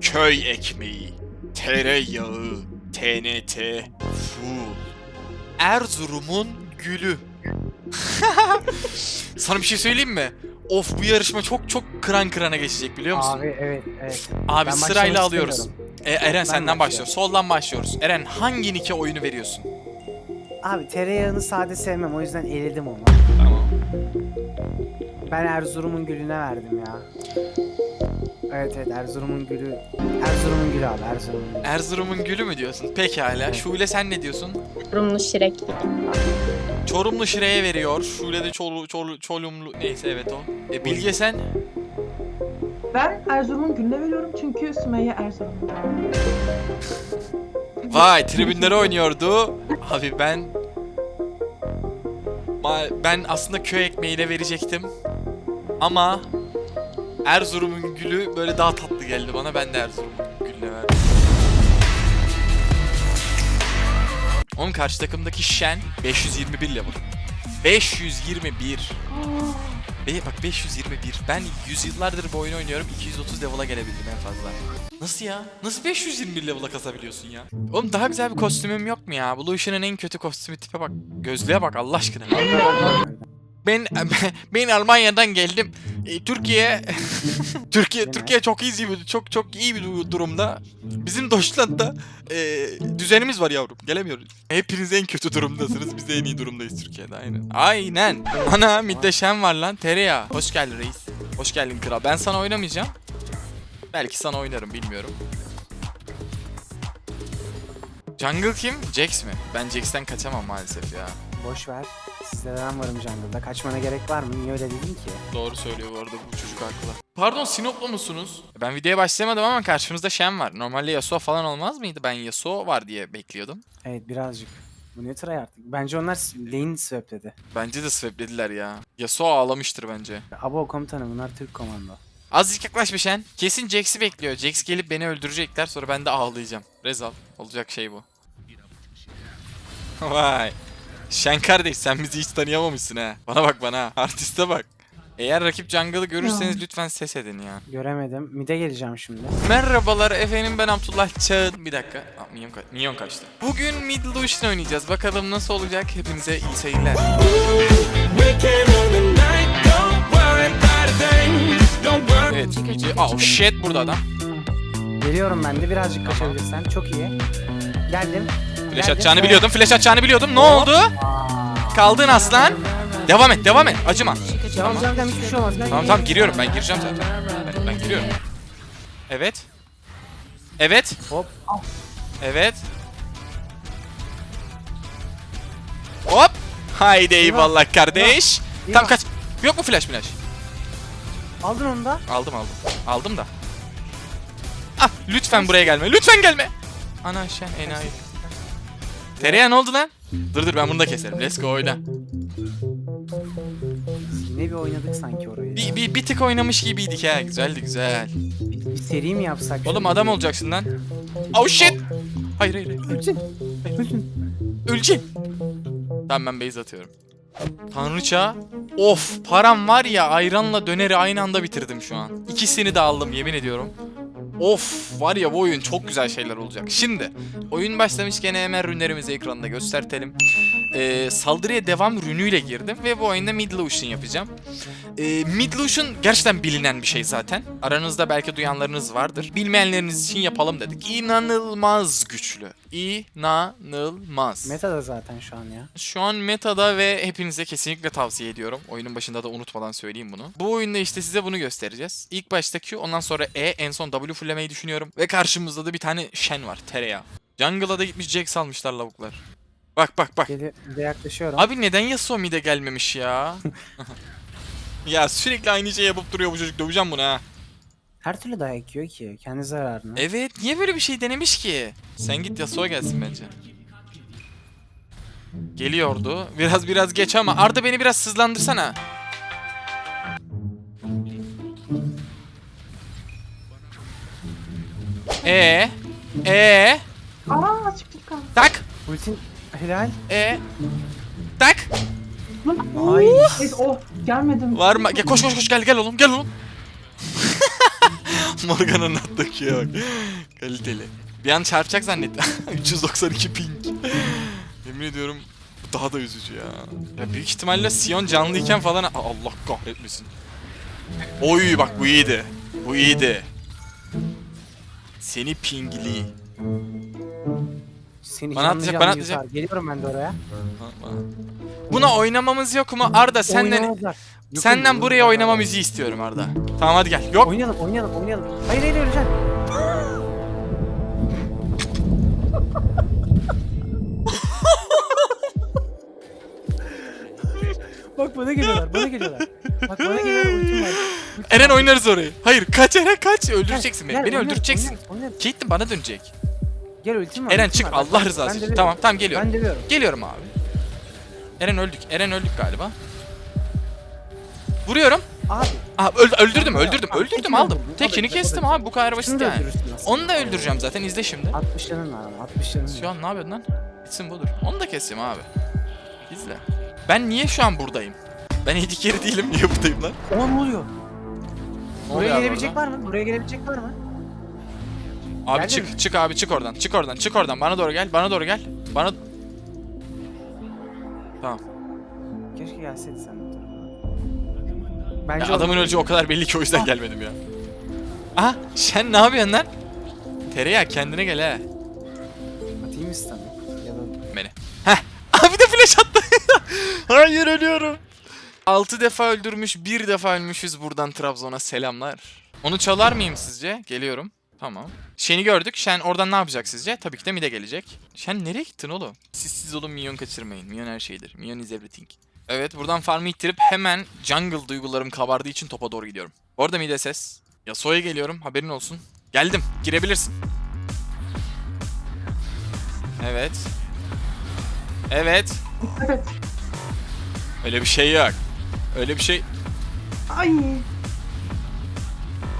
köy ekmeği, tereyağı, TNT, full. Erzurum'un gülü. Sana bir şey söyleyeyim mi? Of bu yarışma çok çok kıran kırana geçecek biliyor musun? Abi, Abi evet evet. Ben başlamak sırayla alıyoruz. E, Eren Ben senden başlıyor. Soldan başlıyoruz. Eren hangi nike oyunu veriyorsun? Abi tereyağını sade sevmem o yüzden eledim onu. Tamam. Ben Erzurum'un gülüne verdim ya. Evet evet Erzurum'un gülü. Erzurum'un gülü abi Erzurum'un gülü. Erzurum'un gülü mü diyorsun? Pekala. Şule sen ne diyorsun? Rumlu Şirek. Çorumlu Şire'ye veriyor. Şule de Çorlu, Çorlu, Çorumlu... Neyse evet o. E, Bilge sen? Ben Erzurum'un gülüne veriyorum çünkü Sümeyye Erzurum. Vay tribünlere oynuyordu. Abi ben... Ma- Ben aslında köy ekmeğiyle verecektim. Ama Erzurum'un gülü böyle daha tatlı geldi bana. Ben de Erzurum'un gülüne verdim. Onun karşı takımdaki Shen 521 level. 521. Be bak 521. Ben yüzyıllardır bu oyunu oynuyorum. 230 level'a gelebildim en fazla. Nasıl ya? Nasıl 521 level'a kasabiliyorsun ya? Oğlum daha güzel bir kostümüm yok mu ya? Bu Lucian'ın en kötü kostümü tipe bak. Gözlüğe bak Allah aşkına. Ben ben Almanya'dan geldim. E, Türkiye Türkiye Türkiye çok iyi bir çok çok iyi bir du- durumda. Bizim Deutschland'da e, düzenimiz var yavrum. Gelemiyoruz. Hepiniz en kötü durumdasınız. Biz de en iyi durumdayız Türkiye'de aynen. Aynen. Ana midde şen var lan. Tereyağı. Hoş geldin reis. Hoş geldin kral. Ben sana oynamayacağım. Belki sana oynarım bilmiyorum. Jungle kim? Jax mi? Ben Jax'ten kaçamam maalesef ya. Boş ver. Sizde ben varım jungle'da. Kaçmana gerek var mı? Niye öyle dedin ki? Doğru söylüyor bu arada bu çocuk haklı. Pardon Sinoplu musunuz? Ben videoya başlamadım ama karşımızda Shen var. Normalde Yasuo falan olmaz mıydı? Ben Yasuo var diye bekliyordum. Evet birazcık. Bu ne try artık? Bence onlar lane swap dedi. Bence de sweplediler ya. Yasuo ağlamıştır bence. Abo komutanım bunlar Türk komando. Azıcık yaklaş bir Shen. Kesin Jax'i bekliyor. Jax gelip beni öldürecekler sonra ben de ağlayacağım. Rezal. Olacak şey bu. Vay. Shen kardeş sen bizi hiç tanıyamamışsın ha. Bana bak bana. Artiste bak. Eğer rakip jungle'ı görürseniz lütfen ses edin ya. Göremedim. Mid'e geleceğim şimdi. Merhabalar efendim ben Abdullah Çağın. Bir dakika. Aa, minyon, ka- minyon kaçtı. Bugün Mid Lucian oynayacağız. Bakalım nasıl olacak. Hepinize iyi seyirler. Evet. Midi... Oh shit burada adam. Geliyorum ben de birazcık kaçabilirsen. Çok iyi. Geldim. Flash atacağını biliyordum. Flash atacağını biliyordum. Ne oldu? Kaldın aslan. Devam et, devam et. Acıma. Tamam tamam hiçbir şey olmaz. Tamam tamam giriyorum. Ben gireceğim zaten. Ben, ben giriyorum. Evet. Evet. Hop. Evet. Hop. Haydi eyvallah kardeş. Tam kaç. Yok mu flash flash? Aldın onu da. Aldım aldım. Aldım da. Ah lütfen buraya gelme. Lütfen gelme. Ana şen enayi. Tereyağı ne oldu lan? Dur dur ben bunu da keserim. Let's go oyna. Yine bir oynadık sanki orayı. Bir, bir, bir tık oynamış gibiydik ha. Güzeldi güzel. Bir, bir seri mi yapsak? Oğlum adam olacaksın lan. Oh shit. Hayır hayır. hayır. Ölsün. Ölsün. Öleceğim. Tamam ben base atıyorum. Tanrıça. Of param var ya ayranla döneri aynı anda bitirdim şu an. İkisini de aldım yemin ediyorum. Of var ya bu oyun çok güzel şeyler olacak. Şimdi oyun başlamışken hemen rünlerimizi ekranda göstertelim. Ee, saldırıya devam rünüyle girdim ve bu oyunda Mid Lucian yapacağım. Ee, Mid Lucian gerçekten bilinen bir şey zaten. Aranızda belki duyanlarınız vardır. Bilmeyenleriniz için yapalım dedik. İnanılmaz güçlü. İnanılmaz. Meta da zaten şu an ya. Şu an metada ve hepinize kesinlikle tavsiye ediyorum. Oyunun başında da unutmadan söyleyeyim bunu. Bu oyunda işte size bunu göstereceğiz. İlk başta Q, ondan sonra E, en son W fulllemeyi düşünüyorum. Ve karşımızda da bir tane Shen var, tereyağı. Jungle'a da gitmiş Jax almışlar lavuklar. Bak bak bak. Bir de yaklaşıyorum. Abi neden Yasuo mid'e gelmemiş ya? ya sürekli aynı şey yapıp duruyor bu çocuk. Döveceğim bunu ha. Her türlü dayak yiyor ki. Kendi zararına. Evet, niye böyle bir şey denemiş ki? Sen git Yasuo gelsin bence. Geliyordu. Biraz biraz geç ama Arda beni biraz sızlandırsana. E E Aa dur kaldı. tak Ultin helal. E tak Ay. Neyse oh gelmedim. Var mı? Gel, koş koş koş gel gel oğlum gel oğlum. Morgan'ın attığı bak. Kaliteli. Bir an çarpacak zannettim. 392 ping. Yemin ediyorum bu daha da üzücü ya. ya. Büyük ihtimalle Sion canlıyken falan Aa, Allah kahretmesin. Oy bak bu iyiydi. Bu iyiydi. Seni pingli. Seni Bana canlı bana yutar. atacak. Geliyorum ben de oraya. Buna oynamamız yok mu Arda senden Oynamazlar. Yok, senden yok, buraya yok. oynama müziği istiyorum Arda. Tamam hadi gel. Yok. Oynayalım oynayalım oynayalım. Hayır hayır öleceğim. Bak bana geliyorlar bana geliyorlar. Bak bana geliyorlar ultim var. Eren oynarız orayı. Hayır kaç Eren kaç. Öldüreceksin beni. Gel, Beni oynarız, öldüreceksin. oynarız, oynarız. Caitlyn bana dönecek. Gel ultim var. Eren ultim çık var. Allah rızası için. Tamam tamam geliyorum. Ben de veriyorum. Geliyorum abi. Eren öldük. Eren öldük galiba. Vuruyorum. Abi. Aha öl- öldürdüm öldürdüm Tamam, öldürdüm tekini aldım. da- Tekini da- kestim abi bu kadar basit da yani. öldürürsün aslında. Onu da öldüreceğim zaten izle şimdi. 60 canın var ama 60 canın Şu var. an ne yapıyorsun lan? Bitsin budur. Onu da keseyim abi. İzle. Ben niye şu an buradayım? Ben AD carry değilim. Niye buradayım lan? Aa ne oluyor? Ne Buraya abi gelebilecek orada? var mı? Buraya gelebilecek var mı? Abi Geldin çık mi? çık abi çık oradan. Çık oradan. Çık oradan. Bana doğru gel. Bana doğru gel. Bana Tamam. Keşke gelseydin sen bu tarafa. Bence Ya adamın öleceği o kadar belli ki o yüzden gelmedim ya. Aha sen ne yapıyorsun lan? Tereyağı kendine gel he. Atayım mı sana? Ya da Beni. Heh. Abi de flash attı. Hayır ölüyorum. 6 defa öldürmüş, bir defa ölmüşüz buradan Trabzon'a selamlar. Onu çalar mıyım sizce? Geliyorum. Tamam. Shen'i gördük. Shen oradan ne yapacak sizce? Tabii ki de mid'e gelecek. Shen nereye gittin oğlum? Siz siz olun minyon kaçırmayın. Minyon her şeydir. Minyon is everything. Evet buradan farmı ittirip hemen jungle duygularım kabardığı için topa doğru gidiyorum. Orada mid'e ses. Yasuo'ya geliyorum haberin olsun. Geldim. Girebilirsin. Evet. Evet. Evet. Öyle bir şey yok. Öyle bir şey. Ay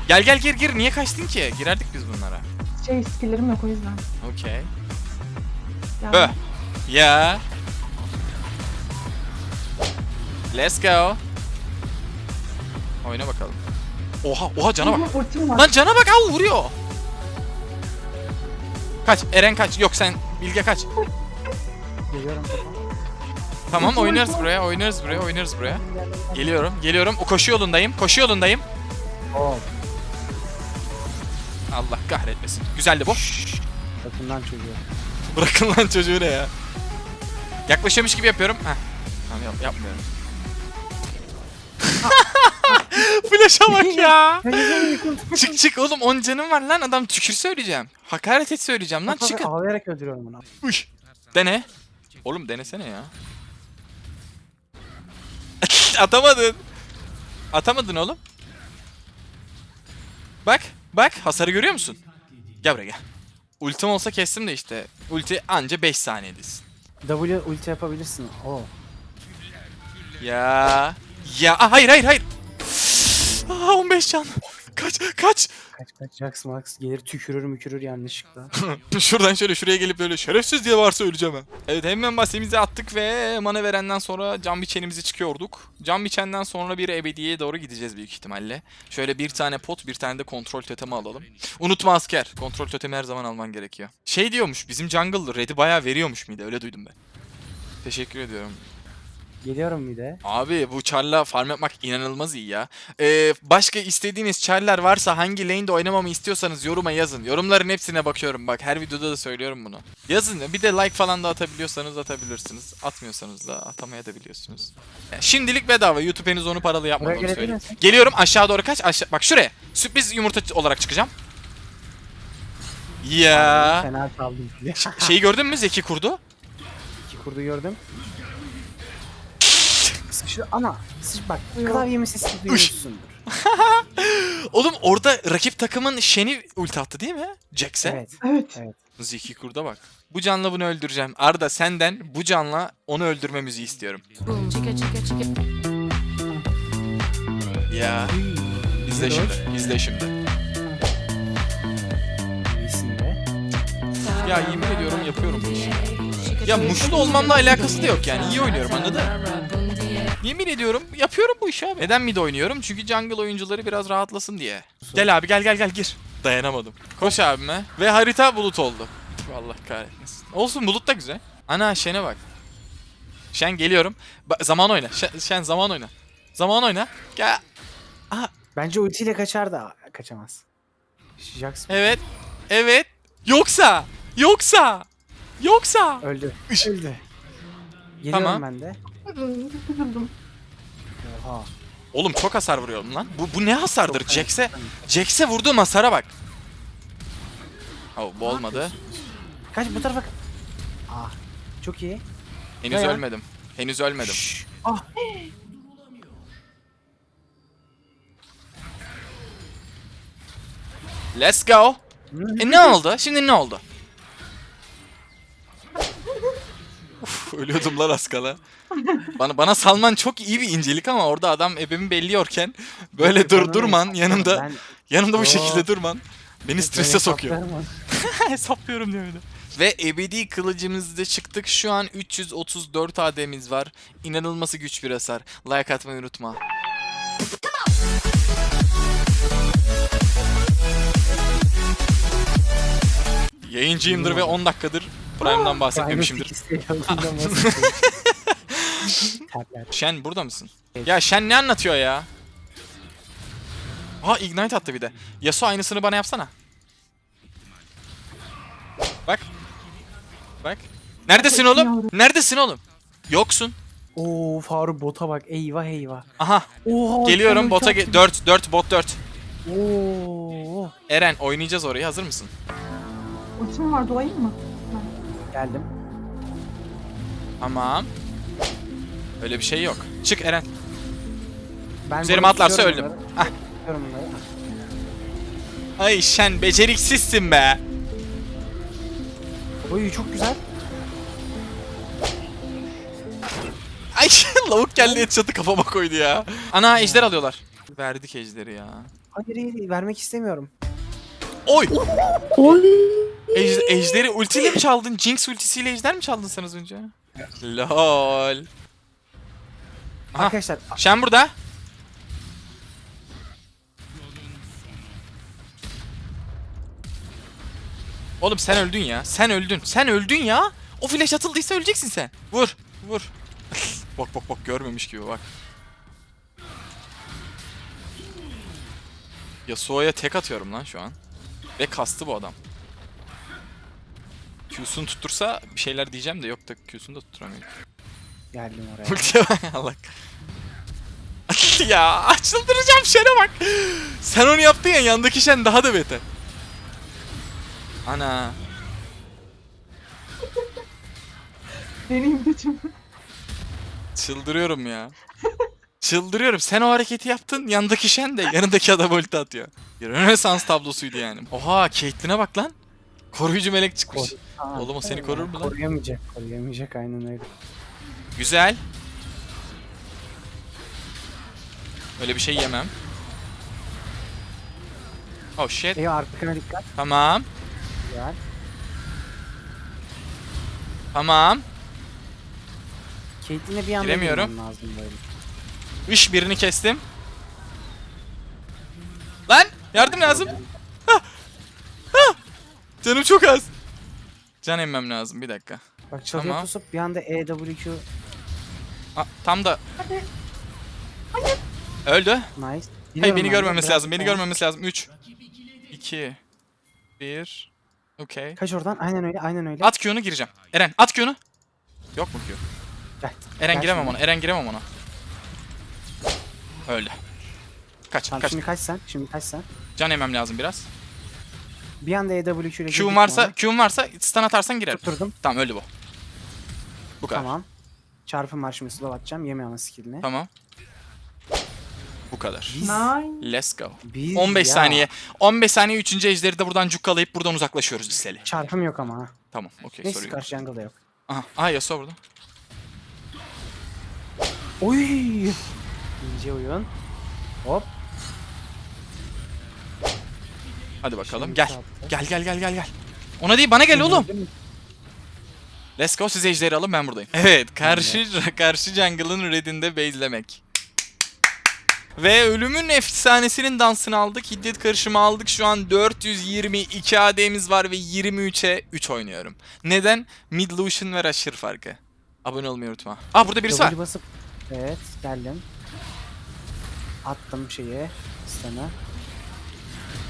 Gel gel gir gir. Niye kaçtın ki? Girerdik biz bunlara. şey skillerim yok o yüzden. Okey. Yani, Öh. Ya. Let's go. Oyna bakalım. Oha oha cana bak. Ultim var. Lan cana bak al vuruyor. Kaç Eren kaç. Yok sen Bilge kaç. geliyorum. Tamam oynarız buraya oynarız buraya oynarız buraya. Geliyorum geliyorum. O koşu yolundayım. Koşu yolundayım. Oo. Allah kahretmesin. Güzeldi bu. Bakın lan çocuğu. Bırakın lan çocuğu ne ya. Yaklaşıyormuş gibi yapıyorum. Heh. Tamam yap, yapmıyorum. Flash'a bak ya. çık çık oğlum 10 canım var lan adam tükür söyleyeceğim. Hakaret et söyleyeceğim lan çıkın. Ağlayarak öldürüyorum bunu. Uş. Dene. Oğlum denesene ya. Atamadın. Atamadın oğlum. Bak bak hasarı görüyor musun? Gel buraya gel. Ultim olsa kestim de işte. Ulti anca 5 saniyedesin. W ulti yapabilirsin. Oo. Ya. Ya Aa, hayır hayır hayır. Aa, 15 can. Kaç kaç. Kaç kaç Jax Max gelir tükürür mükürür yanlışlıkla. Şuradan şöyle şuraya gelip böyle şerefsiz diye varsa öleceğim ben. Evet hemen basemizi attık ve mana verenden sonra can biçenimizi çıkıyorduk. Can biçenden sonra bir ebediye doğru gideceğiz büyük ihtimalle. Şöyle bir tane pot bir tane de kontrol totemi alalım. Unutma asker. Kontrol totemi her zaman alman gerekiyor. Şey diyormuş bizim jungle red'i bayağı veriyormuş mıydı öyle duydum ben. Teşekkür ediyorum. Geliyorum bir de. Abi bu charla farm yapmak inanılmaz iyi ya. Ee, başka istediğiniz charlar varsa hangi lane'de oynamamı istiyorsanız yoruma yazın. Yorumların hepsine bakıyorum bak her videoda da söylüyorum bunu. Yazın bir de like falan da atabiliyorsanız atabilirsiniz. Atmıyorsanız da atamaya da biliyorsunuz. Yani şimdilik bedava YouTube henüz onu paralı yapmadı onu söyleyeyim. Geliyorum aşağı doğru kaç aşağı bak şuraya. Sürpriz yumurta olarak çıkacağım. Ya Fena çaldım. şeyi gördün mü Zeki kurdu? İki kurdu gördüm. Sıçra ana. Sıç bak. Klavyemi sesini duymuşsundur. Oğlum orada rakip takımın Shen'i ulti attı değil mi? Jax'e. Evet. Evet. Zeki kurda bak. Bu canla bunu öldüreceğim. Arda senden bu canla onu öldürmemizi istiyorum. Chicka chicka chicka. Ya. İzle şimdi. İzle şimdi. Ya yemin ediyorum yapıyorum bu işi. Ya muşlu olmamla alakası da yok yani. İyi oynuyorum anladın? Yemin ediyorum yapıyorum bu işi abi. Neden mid oynuyorum? Çünkü jungle oyuncuları biraz rahatlasın diye. Gel abi gel gel gel gir. Dayanamadım. Koş abime. Ve harita bulut oldu. Allah kahretmesin. Olsun bulut da güzel. Ana Şen'e bak. Şen geliyorum. Ba- zaman oyna. Şen, Şen zaman oyna. Zaman oyna. Gel. Bence ultiyle kaçar da kaçamaz. Jax Evet. Evet. Yoksa. Yoksa. Yoksa. öldü. Iş. Öldü. Geliyorum Tamam. ben de. Üzüldüm. Oha. Oğlum çok hasar vuruyorum lan. Bu, bu ne hasardır? Jax'e Jax'e vurduğum hasara bak. Oh, bu olmadı. Kaç bu tarafa. Ah. Çok iyi. Henüz ya? ölmedim. Henüz ölmedim. Şşş. Ah. Let's go. E ne oldu? Şimdi ne oldu? Uf, ölüyordum lan az kala. Bana bana salman çok iyi bir incelik ama orada adam ebemi belliyorken böyle dur durman ne? yanında Ben- yanında bu şekilde durman beni strese sokuyor. Hesaplıyorum diyor öyle. Ve ebedi kılıcımızda çıktık. Şu an 334 AD'miz var. İnanılması güç bir hasar. Like atmayı unutma. Yayıncıyımdır ve 10 dakikadır Prime'dan bahsetmemişimdir. Shen burada mısın? Ya Shen ne anlatıyor ya? Aa Ignite attı bir de. Yasuo aynısını bana yapsana. Bak. Bak. Neredesin oğlum? Neredesin oğlum? Yoksun. Oo Faruk bota bak. Eyvah eyvah. Aha. Oha. Geliyorum bota ge 4 4 bot 4. Oo. Eren oynayacağız orayı. Hazır mısın? Ultim var dolayayım mı? Geldim. Tamam. Öyle bir şey yok. Çık Eren. Ben Üzerime atlarsa öldüm. Ah. Ay Shen beceriksizsin be. Oy çok güzel. Ay lavuk geldi headshot'ı kafama koydu ya. Ana ejder alıyorlar. Verdik ejderi ya. Hayır hayır vermek istemiyorum. Oy! Ej- ejderi ultiyle mi çaldın? Jinx ultisiyle ejder mi çaldın sen az önce? Lol. Aha. Arkadaşlar Shen burada. Oğlum sen öldün ya. Sen öldün. Sen öldün ya. O flash atıldıysa öleceksin sen. Vur. Vur. bak bak bak görmemiş gibi bak. Yasuo'ya tek atıyorum lan şu an. Ve kastı bu adam. Q'sunu tuttursa bir şeyler diyeceğim de yok da Q'sunu da tutturamıyor. geldim oraya. Ultiye bak Allah. ya çıldıracağım şene bak. Sen onu yaptın ya yandaki şen daha da beter. Ana. Deneyim dedim. Çıldırıyorum ya. Çıldırıyorum. Sen o hareketi yaptın. Yandaki şen de yanındaki adam ulti atıyor. Bir Rönesans tablosuydu yani. Oha Caitlyn'e bak lan. Koruyucu melek çıkmış. Koru- Aa, Oğlum o seni korur mu lan? Koruyamayacak. Koruyamayacak aynen öyle. Güzel. Öyle bir şey yemem. Oh shit. Eyvah arkana dikkat. Tamam. Güzel. Tamam. Caitlyn'e bir anda Giremiyorum. girmem lazım böyle. Üç birini kestim. Lan yardım lazım. Canım çok az. Can emmem lazım bir dakika. Bak çalıyor Tamam. pusup bir anda EWQ Aa, tam da öldü. nice. Hayır beni görmemesi lazım. Beni daha- görmemesi lazım. 3 2 1 Okey. Kaç oradan aynen öyle aynen öyle. At Q'nu gireceğim. Eren at Q'nu. Yok mu Q? Gel. Eren Gel giremem şimdi. ona. Eren giremem ona. Öldü. Kaç Tamam kaç. şimdi kaç sen? Şimdi kaç sen? Can yemem lazım biraz. Bir anda EWQ ile girdik Q'un varsa. Q'un varsa stun atarsan girer. Tutturdum. Tamam öldü bu. Bu kadar. Tamam. Çarpı var şimdi slow atacağım. Yeme ama skill'ini. Tamam. Bu kadar. Biz. Let's go. biz 15 ya. saniye. 15 saniye 3. ejderi de buradan cukkalayıp buradan uzaklaşıyoruz listeli. Çarpım yok ama ha. Tamam okey Neyse sorun yok. karşı jungle'da yok. Aha, aha Yasuo burada. Oy! İnce oyun. Hop. Hadi bakalım gel. Gel gel gel gel gel. Ona değil bana gel oğlum. Let's go siz ejderi alın ben buradayım. Evet karşı karşı jungle'ın redinde base'lemek. Ve ölümün efsanesinin dansını aldık. Hiddet karışımı aldık. Şu an 422 AD'miz var ve 23'e 3 oynuyorum. Neden? Mid Lucian ve Rusher farkı. Abone olmayı unutma. Aa burada birisi var. Basıp evet geldim. Attım şeyi sana.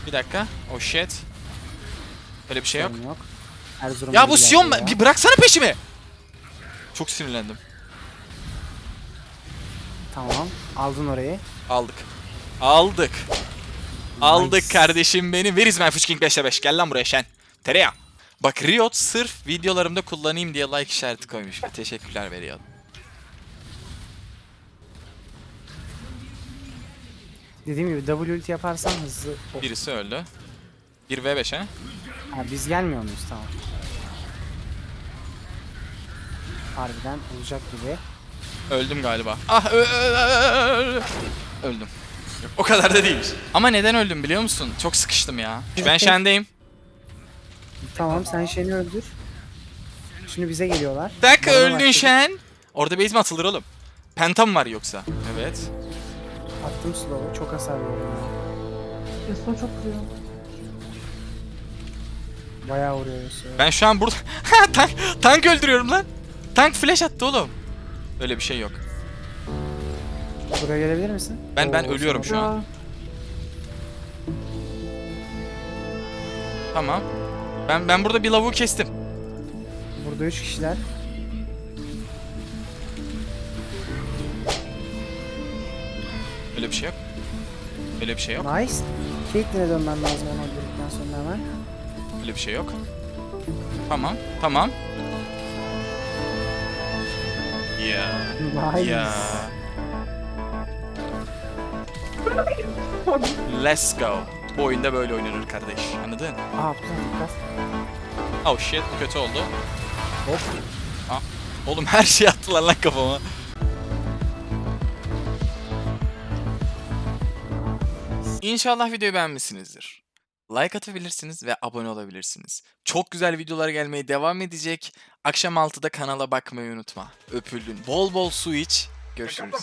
Bir dakika. Oh shit. Öyle bir şey yok. Sorun yok. Erzurum Ya bu Sion bir bıraksana peşimi. Çok sinirlendim. Tamam. Aldın orayı. Aldık. Aldık. Aldık Nice. kardeşim benim. Where is my Fuchking 5'te 5? Gel lan buraya Şen. Tereyağı. Bak Riot sırf videolarımda kullanayım diye like işareti koymuş. Teşekkürler Riot. Dediğim gibi W ulti yaparsan hızlı. Oh. Birisi öldü. 1v5 he? Ha, biz gelmiyor muyuz? Tamam. Harbiden olacak gibi. Öldüm galiba. Ah öldüm. O kadar da değilmiş. Ama neden öldüm biliyor musun? Çok sıkıştım ya. Ben Shen'deyim. Tamam sen şeyini öldür. Şimdi bize geliyorlar. Bana öldün. Shen. Orada base mi atılır oğlum? Pentam var yoksa. Evet. Attım slow'u. Çok hasar veriyor ya. Yasuo çok vuruyor. Bayağı vuruyor Yasuo. Ben şu an burada tank, tank öldürüyorum lan. Tank flash attı oğlum. Öyle bir şey yok. Buraya gelebilir misin? Ben- ben Oo, ölüyorum Şu an. Tamam. Ben ben burada bir lavuğu kestim. Burada 3 kişiler. Bir şey yok. Öyle bir şey yok. Nice. Caitlyn'e dönmem lazım onu öldürdükten sonra hemen. Öyle bir şey yok. Tamam. Tamam. Ya. Nice. Ya. Let's go. Bu oyunda böyle oynanır kardeş. Anladın? Aa. Oh shit bu kötü oldu. Hop. Oğlum her şey attılar lan kafama. İnşallah videoyu beğenmişsinizdir. Like atabilirsiniz ve abone olabilirsiniz. Çok güzel videolar gelmeye devam edecek. Akşam 6'da kanala bakmayı unutma. Öpüldün. Bol bol su iç. Görüşürüz.